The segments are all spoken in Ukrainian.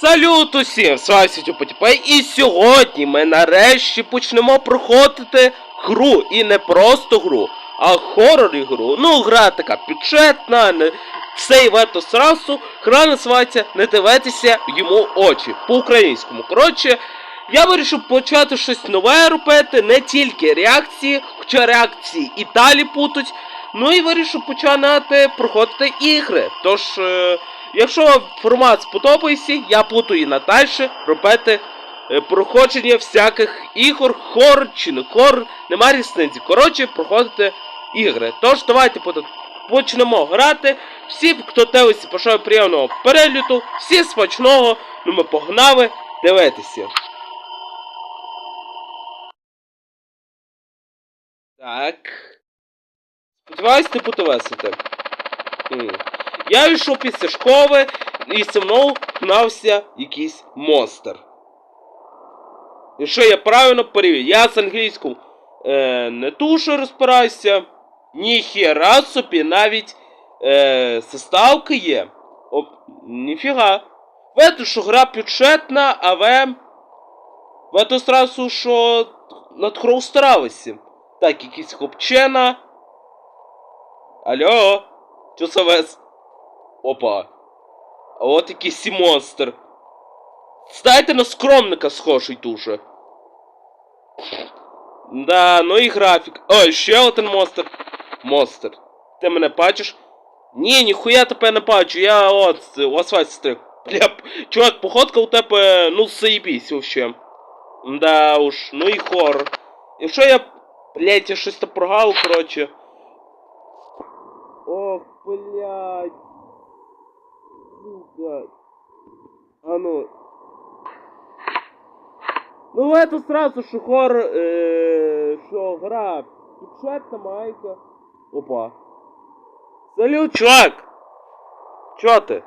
Салют усім! З вами Сітю Потіпей, і сьогодні ми нарешті почнемо проходити гру. І не просто гру, а хорор ігру. Ну, гра така бюджетна, не... цей вето сразу. Гра називається Не дивитися йому очі по-українському. Коротше, я вирішив почати щось нове робити, не тільки реакції, хоча реакції і далі путуть. Ну і вирішив починати проходити ігри. Тож. Е... Якщо вам формат сподобається, я буду і надальше робити е, проходження всяких ігор, хор чи не хор, нема різниці. Коротше, проходити ігри. Тож давайте почнемо грати. Всі, хто дивиться, бажаю приємного перегляду, всі смачного, ну ми погнали дивитися. Так. Сподіваюсь, не буду веселити. Я йшов після школи і зі мною гнався якийсь монстр. Якщо я правильно перевів, я з англійською е, не дуже розпираюся. Ніхера собі навіть е, составки є. О, ніфіга. Видно, що гра бюджетна, але видно зразу, що над грою старалися. Так, якийсь хлопчина. Алло, вес? Опа. А от якийсь і монстр. Стайте на скромника схожий дуже. Да, ну і графік. Ой, ще один монстр. Монстр. Ти мене бачиш? Ні, ніхуя тебе не бачу, я от у асфальт стриг. Бля, чувак, походка у тебе, ну, заебись вообще. Да уж, ну і хоррор. Якщо я, блять, я щось там прогав, короче. Ох, блядь. Сука. А ну. Ну это сразу, що хор, е, що гра бюджетна майка. Опа. Салют, чувак! Чо ти?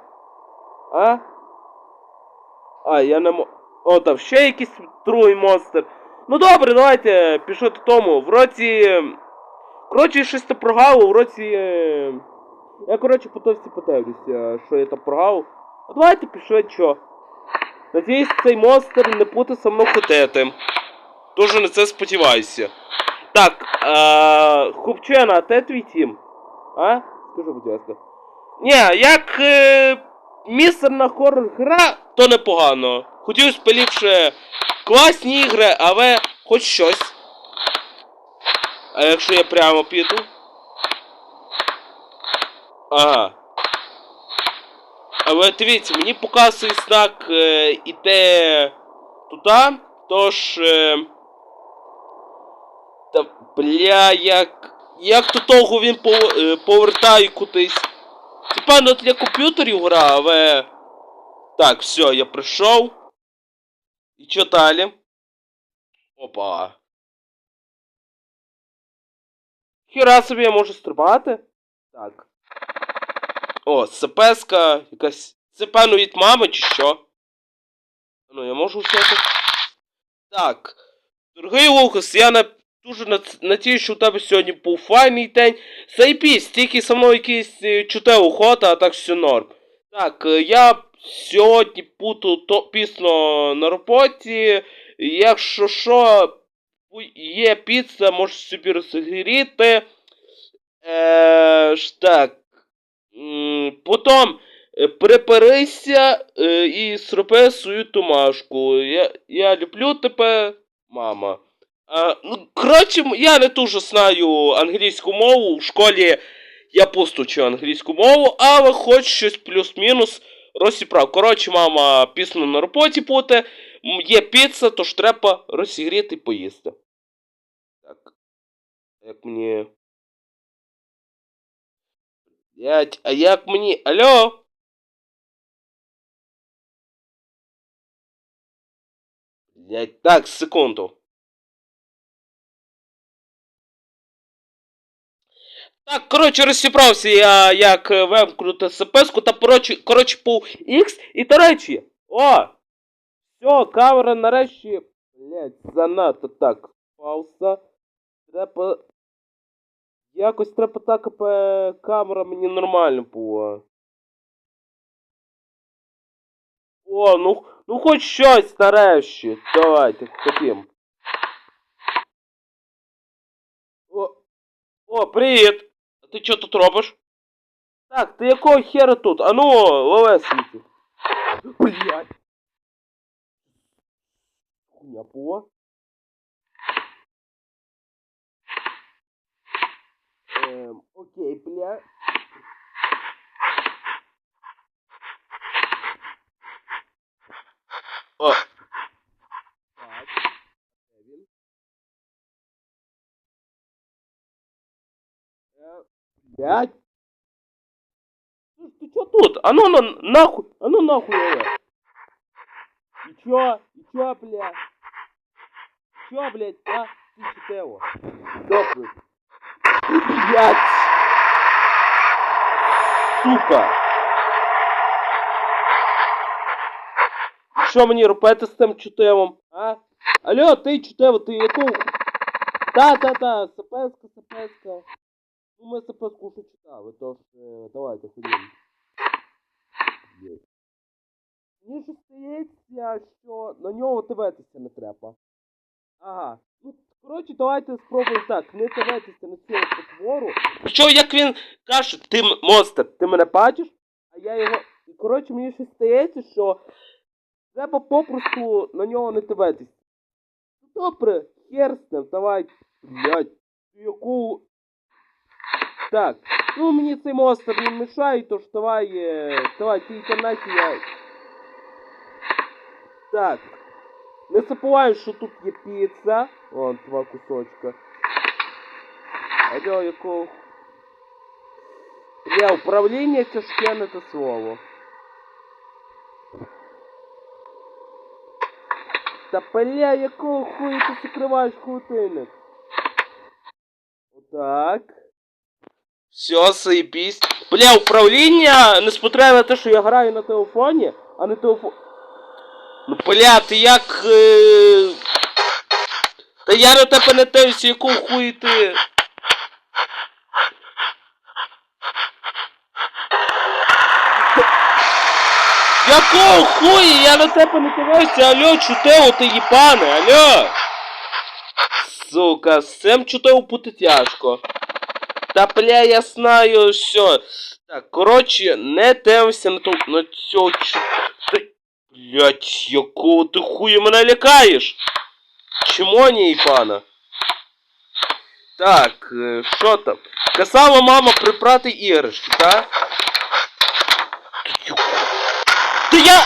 А? А, я не мо... О, там ще якийсь другий монстр. Ну добре, давайте пішов додому. В році... Коротше, щось там прогавив, в році... Я, коротше, по тості подивлюся, що я там прогав. А давайте пішли, що. Надіюсь, цей монстр не буде со мною ходити. Дуже на це сподіваюся. Так, а, Хупчена, а де твій тім? А? Скажи, будь ласка. Ні, як е, містерна хоррор гра, то непогано. Хотілося б класні ігри, але хоч щось. А якщо я прямо піду? Ага. Але дивіться, мені показує знак е, іде туди, тож. Е, та бля, як. Як до того він пов, е, повертає кудись. Це певно для комп'ютерів гра, але. Так, все, я прийшов. І що далі? Опа. Хіра собі я можу стрибати? Так. О, СПСка якась. Це певно від мами чи що? Ну, я можу взяти. Так. Дорогий Лукас, я на... дуже над- надіюсь, що у тебе сьогодні був файний день. Зайпісь, тільки со мною якийсь е, чуте охота, а так все норм. Так, е, я сьогодні буду то пізно на роботі. Якщо що, є піца, можеш собі розігріти. Е, так. Потім е, е, і зроби свою домашку. Я, я люблю тебе, мама. А, ну, коротше, я не дуже знаю англійську мову. В школі я постучу англійську мову, але хоч щось плюс-мінус розібрав. Коротше, мама пісно на роботі буде. Є піца, тож треба розігріти і поїсти. Так. Як мені. Блять, а як мені. Алло? Блять, так, секунду. Так, коротше, розібрався я, як е, вимкнути СПС-ку, та коротше, коротше, по X. І до речі, о! Все, камера нарешті. Блять, занадто так. Пауза. Треба. Якось треба так, аби камера мені нормально була. О, ну, ну хоч щось нарешті. Давайте, ходім. О, о, привіт! А ти що тут робиш? Так, ти якого хера тут? А ну, лове світі. Блядь. Хуйня була. Ем, окей, бля. О. Так. Де він? Е, Блядь. Слушай, ты чё тут? А ну на, нахуй, а ну нахуй его. И чё? И чё, бля? Чё, блядь, а? Ты что его? Добрый. Блядь. Сука. Що мені робити з тим чутевом, а? Алло, ти чутево, ти яку? Та-та-та, сапеска, сапеска. Ну, ми сапеску вже читали, тож е, давайте ходімо. Мені ж здається, що на нього дивитися не треба. Ага. Коротше, давайте спробуємо так, не дивитися на цього потвору. Що, як він каже, ти монстр, ти мене бачиш, а я його. Коротше, мені щось здається, що треба попросту на нього не дивитися. Ну добре, хер з ним, давай. Блять, яку. Так, ну мені цей монстр не мешає, тож давай, е, давай, ти інтернеті я. Так. Не забувай, що тут є піца. Вон, два кусочка. Алло, якого... Бля, управління тяжке не те слово. Та бля, якого хуя ти закриваєш холодильник? Отак. Все, заебись. Бля, управління не спотребує на те, що я граю на телефоні, а не телефон. Ну, бля, ти як. Е... Та я на тебе не дивлюся, якого хуї ти. Якого хуя? Я на тебе не дивився, алло, чутево, ти їбане, алло. Сука, з цим чутево бути тяжко. Та бля, я знаю, все. Так, коротше, не дивимося на ту на цього чу... Ти... Блять, якого ти хуя мене лякаєш? Чому не їбана? Так, е, що там? Казала мама припрати іграшки, так? Та я...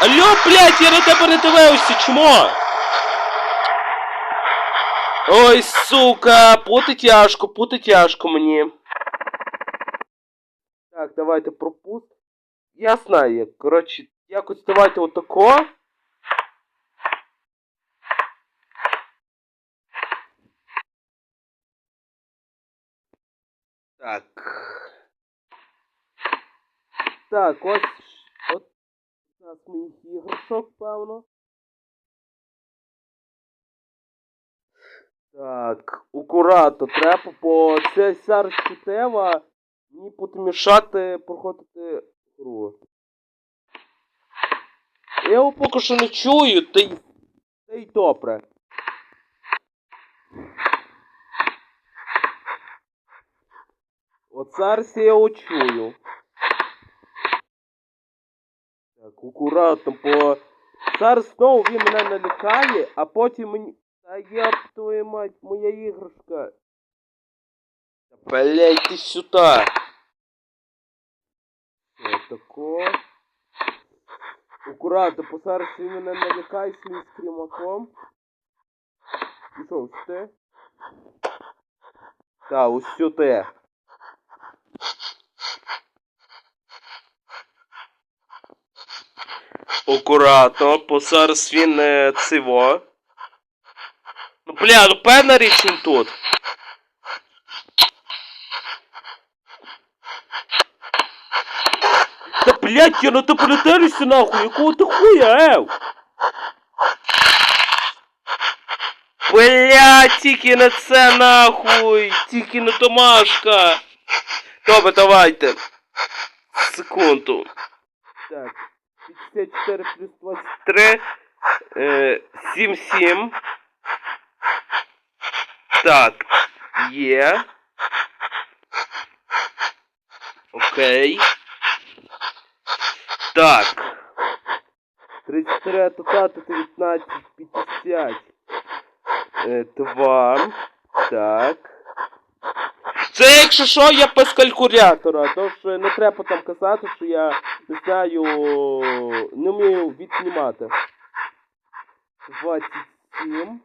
Алло, блядь, я на тебе не дивився, чмо? Ой, сука, пути тяжко, пути тяжко мені. Так, давайте пропуст. Я знаю, як. Коротше, якось давайте отако. Так. Так, ось. От. Зараз моїх іграшок, певно. Так, акуратно, треба, бо це зараз чутева. Мені буде мішати проходити гру. Я його поки що не чую, та й. Та й добре. От зараз я його чую. Так, акуратно, бо зараз знову він мене налякає, а потім мені. Та я твою мать, моя іграшка. Та бля, йди сюди. Що тако? Акуратно, він мене налякає своїм скрімаком. І що, ось те? Та, ось сюди. Акуратно, зараз він е. Ну бля, ну певна річ він тут. Та блядь, я на тебе не нахуй, якого ти хуя, ев? Блядь, тільки не це нахуй, тільки не Томашка. Добре, давайте. Секунду. Так. 54 плюс 23. Е, 7, 7. Так, є. Окей. Так. 34 тотати 19, 50. Е, 2. Так. Це якщо що, я без калькулятора, тож не треба там казати, що я не знаю, не вмію віднімати. 27.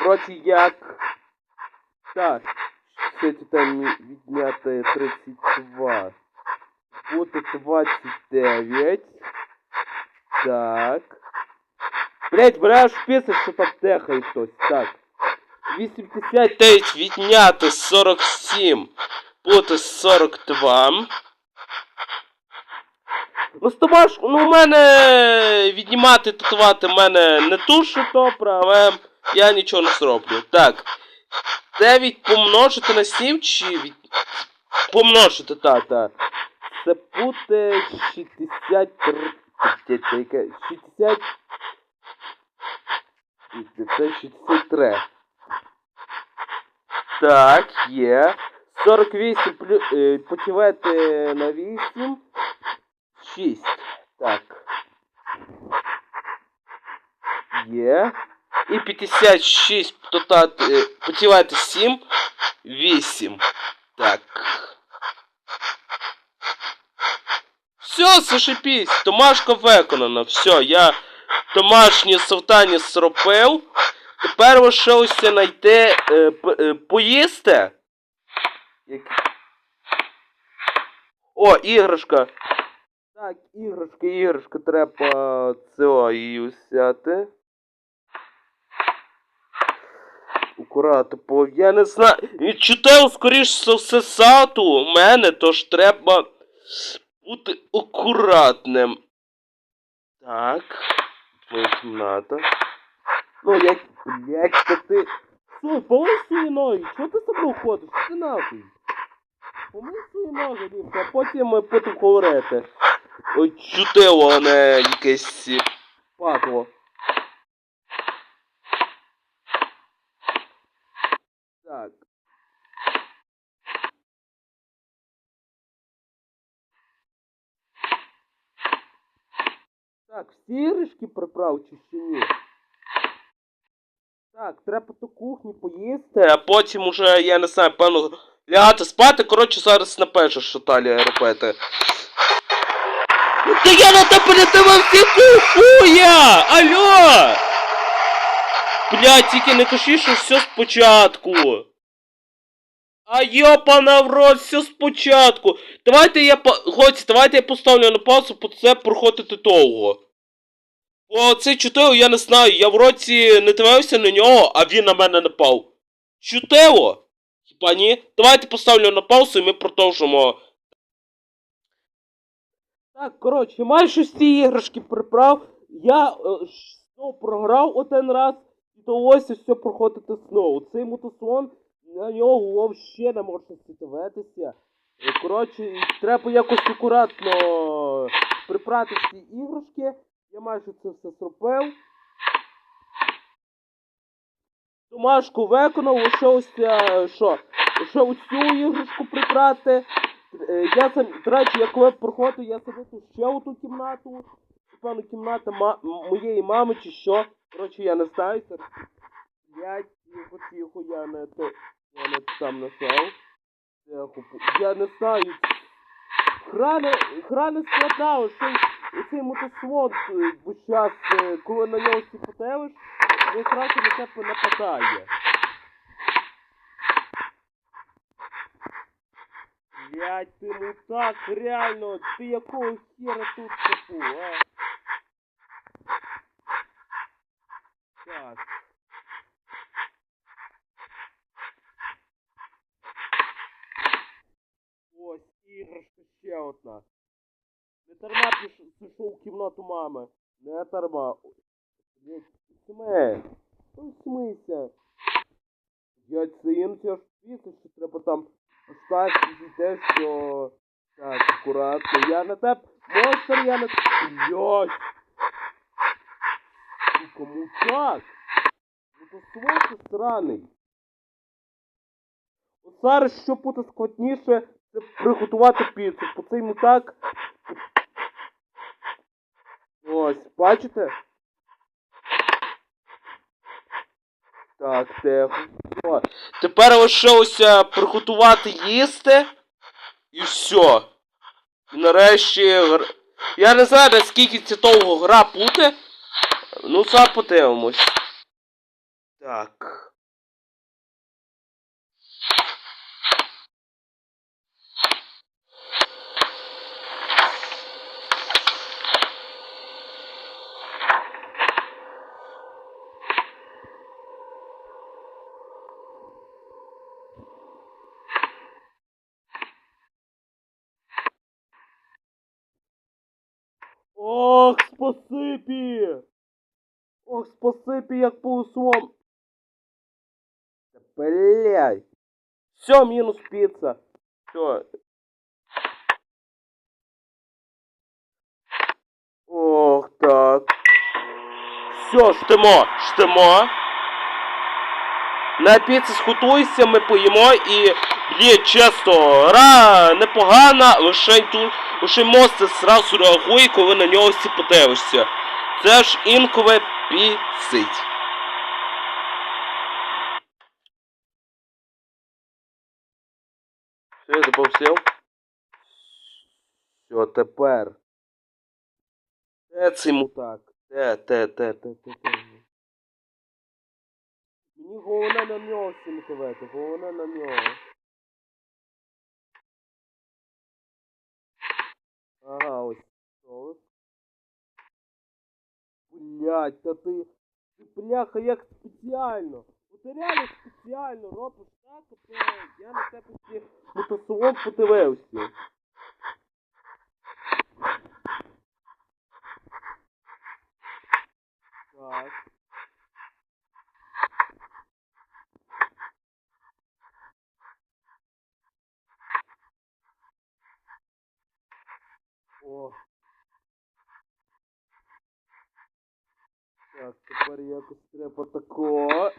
Вроді як. Так. Це там відняти 32. Буде 29. Так. Блять, береш писать, що там техає хтось. Так. 89 відняти 47. Буде 42. Ну, з тобою ну, у мене віднімати, татувати в мене не дуже добре, але я нічого не зроблю. Так. 9 помножити на 7 чи від... помножити, та, та. Це буде 63. 60. Це 63. Так, є. 48 плюс... Е, на 8. 6. Так. Є. І 56 додати, е, поділити 7. 8. Так. Все, зашипись. Домашка виконана. Все, я домашнє завдання зробив. Тепер лишилося знайти е, е, поїсти. О, іграшка. Так, іграшка, іграшка, треба цього її взяти. Акуратно, бо я не знаю. Читаю, скоріш все, сату у мене, тож треба бути акуратним. Так. Кімната. Ну, як, блять, то ти... Слухай, помий свої ноги, чого ти собі ходиш? Що ти нахуй? Помий свої ноги, Дімка, а потім ми будемо говорити. Ой, чутило, не якесь патло. Так. Так, всі іграшки приправ чи ще ні? Так, треба до кухні поїсти, а потім уже, я не знаю, певно, лягати спати. Коротше, зараз напишеш, що Талія робити. Ну, Та я на тебе не тебе всі кухуя! Алло! Блядь, тільки не кажи, що все спочатку. А йопана в рот, все спочатку. Давайте я по... Хоч, давайте я поставлю на паузу, бо це проходити довго. О, цей чутило, я не знаю, я в році не дивився на нього, а він на мене напав. Чутило? Хіба ні? Давайте поставлю на паузу і ми продовжимо. Так, коротше, майже всі іграшки приправ. Я е, знову програв один раз, і довелося все проходити знову. Цей мотослон, на нього взагалі не можна дивитися. Е, Коротше, треба якось акуратно прибрати всі іграшки. Я майже це все зробив. Домашку виконав, лишилося е, що? Лише цю іграшку прибрати. Е, Я сам, до речі, я коли проходив, я забив ще оту кімнату. Певно, кімната моєї мами чи що. Коротше, я не знаю. Тихо, я не то. Я там нажав. Я не знаю. Гра не, гра не складна, оцей, оцей мотослон, е, бо час, е, коли на нього всі подивиш, він зразу на тебе нападає. Блять, ти мудак, реально, ти якого хера тут забув, а? Так. Ось іграшка ще одна. Не дарма пішов, в кімнату мами. Не. Блять, сме. Ну смийся. Я це іноді аж після, що треба там так підійти, що... Так, акуратно. Я на тебе Монстр я не... Блядь! Сука, мутак! Ну то сволочі сраний. Зараз, що буде складніше, приготувати піцу. Бо цей мутак... Ось, бачите? Так, тихо. Тепер лишилося приготувати їсти. І все. І нарешті. Я не знаю, наскільки це довго гра буде. Ну, зараз подивимось. Так. Ох, спасибі! Ох, спасибі, як полослом. Блять. Все, мінус піца. Все. Ох, так. Все, штимо, штимо. На піці схотуйся, ми поїмо і, блін, чесно, гра непогана, лише тут, лише мост зразу реагує, коли на нього всі подивишся. Це ж інколи пісить. Все, я заповсив. Все, тепер. Де цей мутак? Де, де, де, де, де, де? Мені головне на нього всім кивати, головне на нього. Ага, ось. Блять, та ти. Бляха, як спеціально. Ти реально спеціально робиш так, то я на тебе всі мотосолом подивився. Так. О. Так, тепер якось треба такого.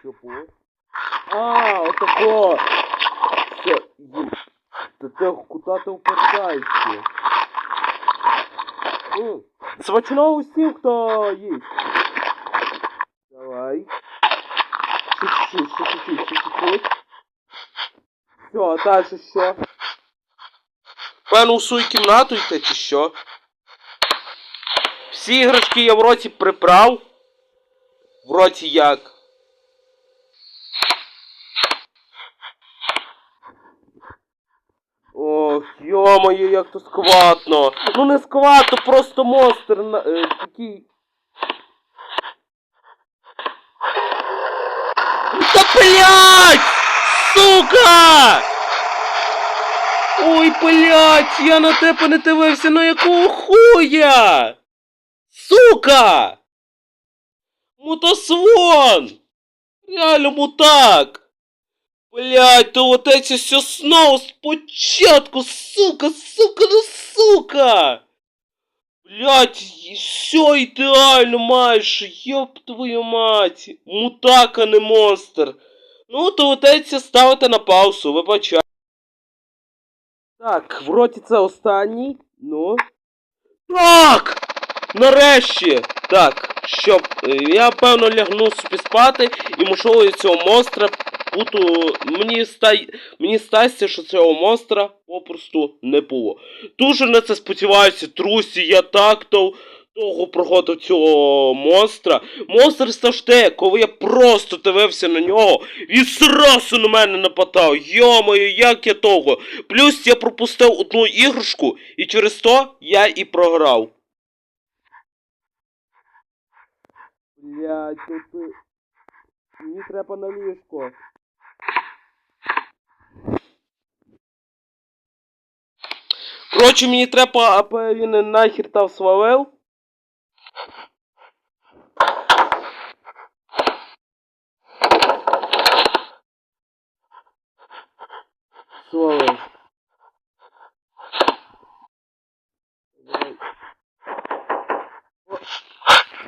Що було? А, отако! Все. Та ти куди ти впертаєшся? М, Смачного усім, хто їсть. Давай. Чуть-чуть, чуть-чуть. Все, а дальше що? Певно, у свою кімнату йти чи що? Всі іграшки я в роті прибрав. В роті як? Ох, йо-моє, як то скватно. Ну не скватно, просто монстр на, е, такий. Та блять! Сука! Ой, блять, я на тебе не дивився, на якого хуя? Сука! Мутаслон! Реально мутак! Блять, то вот эти все снова спочатку, сука, сука, ну сука! Блять, все ідеально майже, ёб твою мать! Мутак, а не монстр. Ну, то вот эти ставите на паузу, вибачай. Так, вроді це останній, ну. Так! Нарешті! Так, щоб. е, Я певно лягну собі спати і можливо цього монстра буду. Мені стай. Мені стасться, що цього монстра попросту не було. Дуже на це сподіваюся, друзі, я так то довго проходив цього монстра. Монстр завжди, коли я просто дивився на нього, він зразу на мене нападав. Йо-моє, як я того. Плюс я пропустив одну іграшку, і через то я і програв. Блять, ти. Мені треба на ліжко. Коротше, мені треба, аби він нахер там свалив. Свалив.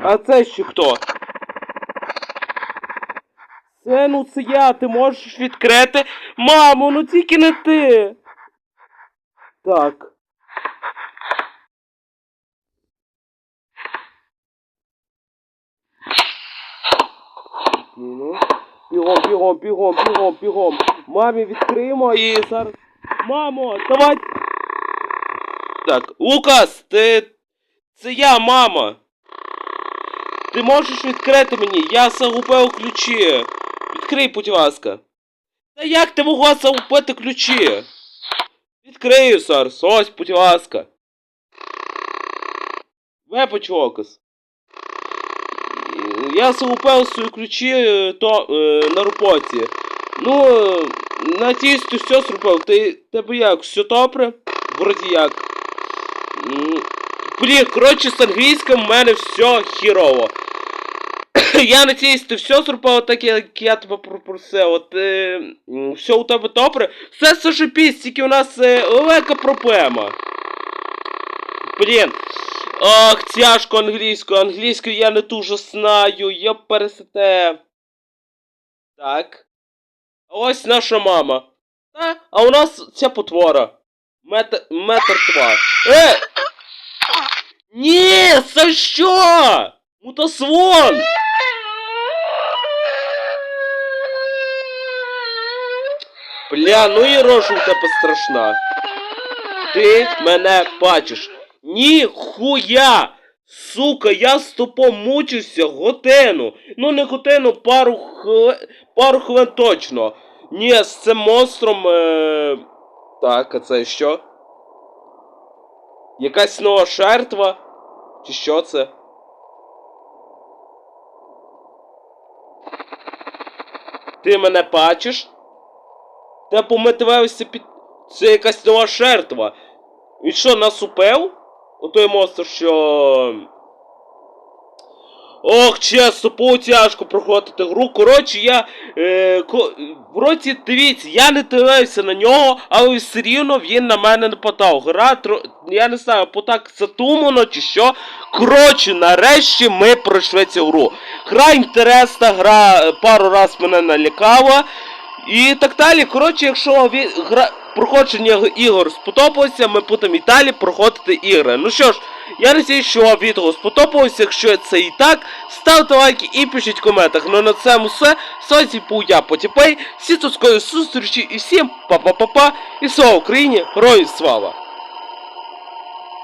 А це ще хто? Це ну це я, ти можеш відкрити. Мамо, ну тільки не ти. Так. Ну, Бігом, бігом, бігом, бігом. Мамі відкриємо і зараз. Мамо, давай. Так, Лукас, ти. Це я, мама. Ти можеш відкрити мені? Я загубив ключі. Відкрий, будь ласка. Та як ти могла загубити ключі? Відкрию зараз, ось, будь ласка. Вибач, Лукас. Я загубив свої ключі е, то, е, на роботі. Ну, надіюсь, ти все зробив. Ти тебе як, все добре? Вроді як. Блін, коротше, з англійським в мене все хірово. я надіюсь, ти все зробив так, як я тебе попросив. От е, все у тебе добре. Все зашипісь, тільки у нас е, велика проблема. Блін. Ах, тяжко англійською. Англійською я не дуже знаю. Я пересете. Так. Ось наша мама. Та, а у нас ця потвора. Метр, метр два. Е! Ні, це що? Мутаслон! Бля, ну і рожа у тебе страшна. Ти мене бачиш. Ні, хуя! Сука, я з тобою мучуся годину. Ну не годину, пару хвилин, пару хвилин точно. Ні, з цим монстром. Е... Так, а це що? Якась нова жертва? Чи що це? Ти мене бачиш? Та помитивився під. Це якась нова жертва. Він що, нас упив? Отой монстр, що. Ох, чесно, потяжко проходити гру. Коротше, я. Е, ко... Вроді, дивіться, я не дивився на нього, але все рівно він на мене нападав. Гра, тро... я не знаю, по так затумано чи що. Коротше, нарешті ми пройшли цю гру. Гра інтересна, гра е, пару раз мене налякала. І так далі. Коротше, якщо ви гра проходження ігор сподобалося, ми будемо і далі проходити ігри. Ну що ж, я надію, що вам відео сподобалося. Якщо це і так, ставте лайки і пишіть в коментах. Ну на цьому все. Сонці був я Потіпей. Всі тут скоро зустрічі і всім па-па-па-па. І слава Україні! Героям слава!